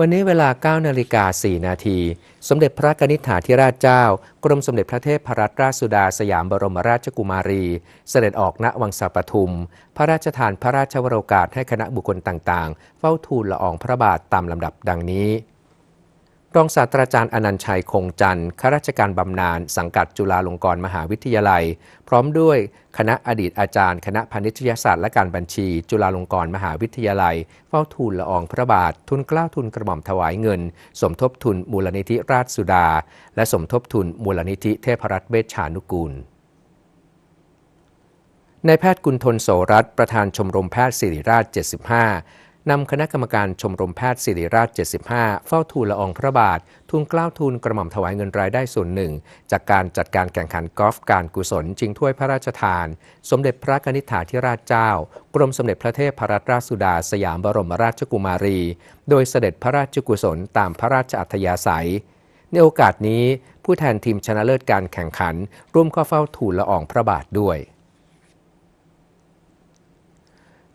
วันนี้เวลา9นาฬิกา4นาที สมเด็จพระกนิษฐาธิราชเจ้า กรมสมเด็จพระเทพพรัตนราชสุดาสยามบรมราชกุมารี เสด็จออกณวังสาปทุม พระราชทานพระราชวโรกาสให้คณะบุคคลต่างๆ เฝ้าทูลละอองพระบาทตามลำดับดังนี้ รองศาสตราจารย์อนันชัยคงจันทร์ข้าราชการบำนาญสังกัดจุฬาลงกรณ์มหาวิทยาลัย พร้อมด้วยคณะอดีตอาจารย์ คณะพาณิชยศาสตร์และการบัญชี จุฬาลงกรณ์มหาวิทยาลัย เฝ้าทูลละอองพระบาท ทุนกล้าทุนกระหม่อมถวายเงิน สมทบทุนมูลนิธิราชสุดา และสมทบทุนมูลนิธิเทพรัตน์เวชชานุกูลนายแพทย์กุลทนโสรัตประธานชมรมแพทย์ศิริราช 75 นำคณะกรรมการชมรมแพทย์ศิริราช 75 เฝ้าทูลละอองพระบาท ทูลเกล้าทูลกระหม่อมถวายเงินรายได้ส่วนหนึ่ง จากการจัดการแข่งขันกอล์ฟการกุศลชิงถ้วยพระราชทาน สมเด็จพระกนิษฐาธิราชเจ้า กรมสมเด็จพระเทพพรัตนราชสุดาสยามบรมราชกุมารี โดยเสด็จพระราชกุศลตามพระราชอัธยาศัย ในโอกาสนี้ผู้แทนทีมชนะเลิศการแข่งขัน ร่วมเข้าเฝ้าทูลละอองพระบาทด้วย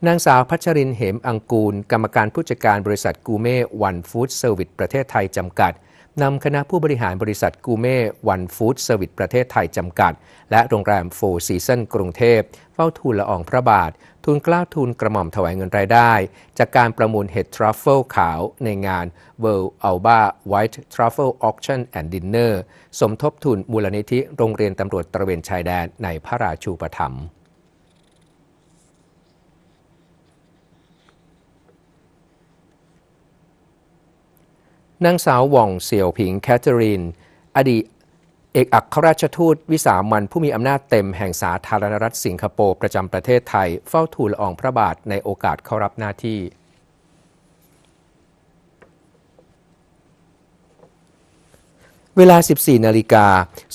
นางสาวพัชรินเหมอังกูล กรรมการผู้จัดการบริษัทกูเม่วันฟู้ดเซอร์วิสประเทศไทยจำกัดนำคณะผู้บริหารบริษัทกูเม่วันฟู้ดเซอร์วิสประเทศไทยจำกัด และโรงแรมโฟร์ซีซันกรุงเทพ เฝ้าทูลละอองพระบาท ทูลกล้าทูลกระหม่อมถวายเงินรายได้ จากการประมูลเห็ดทรัฟเฟิลขาวในงาน World Alba White Truffle Auction and Dinner สมทบทุนมูลนิธิโรงเรียนตำรวจตระเวนชายแดนในพระราชูปถัมภ์ นางสาวหว่องเสี่ยวผิงแคทเธอรีน อดีตเอกอัครราชทูตวิสามันผู้มีอำนาจเต็มแห่งสาธารณรัฐสิงคโปร์ประจำประเทศไทย เฝ้าทูลละอองพระบาทในโอกาสเข้ารับหน้าที่ เวลา 14 นาฬิกา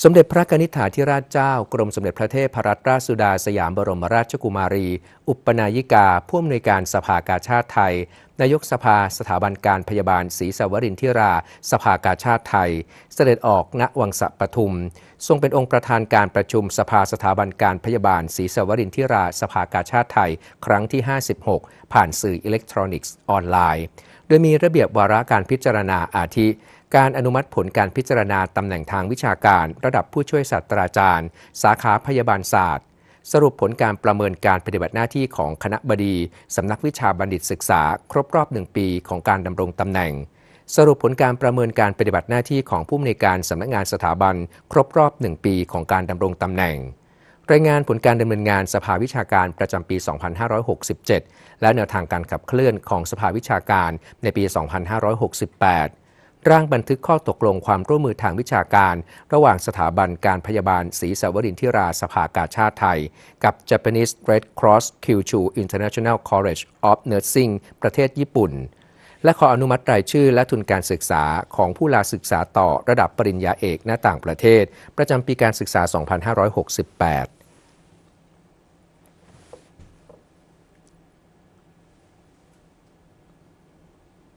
สมเด็จพระกนิษฐาธิราชเจ้า กรมสมเด็จพระเทพรัตนราชสุดาสยามบรมราชกุมารี อุปนายิกา ผู้อำนวยการสภากาชาติไทย นายกสภาสถาบันการพยาบาลศรีสวรินทิรา สภากาชาติไทย เสด็จออกณวังสะปทุม ทรงเป็นองค์ประธานการประชุมสภาสถาบันการพยาบาลศรีสวรินทิรา สภากาชาติไทย ครั้งที่ 56 ผ่านสื่ออิเล็กทรอนิกส์ออนไลน์ โดยมีระเบียบวาระการพิจารณาอาทิ การอนุมัติผลการพิจารณาตำแหน่งทางวิชาการ ระดับผู้ช่วยศาสตราจารย์ สาขาพยาบาลศาสตร์ สรุปผลการประเมินการปฏิบัติหน้าที่ของคณะบดีสำนักวิชาบัณฑิตศึกษา ครบรอบหนึ่งปีของการดำรงตำแหน่ง สรุปผลการประเมินการปฏิบัติหน้าที่ของผู้อำนวยการสำนักงานสถาบัน ครบรอบหนึ่งปีของการดำรงตำแหน่งรายงานผลการดำเนินงานสภาวิชาการประจำปี 2567 และแนวทางการขับเคลื่อนของสภาวิชาการในปี 2568 ร่างบันทึกข้อตกลงความร่วมมือทางวิชาการ ระหว่างสถาบันการพยาบาลศรีสวรินทิราสภากาชาติไทย กับ Japanese Red Cross Kyushu International College of Nursing ประเทศญี่ปุ่น และขออนุมัติรายชื่อและทุนการศึกษาของผู้ลาศึกษาต่อระดับปริญญาเอกณต่างประเทศ ประจำปีการศึกษา 2568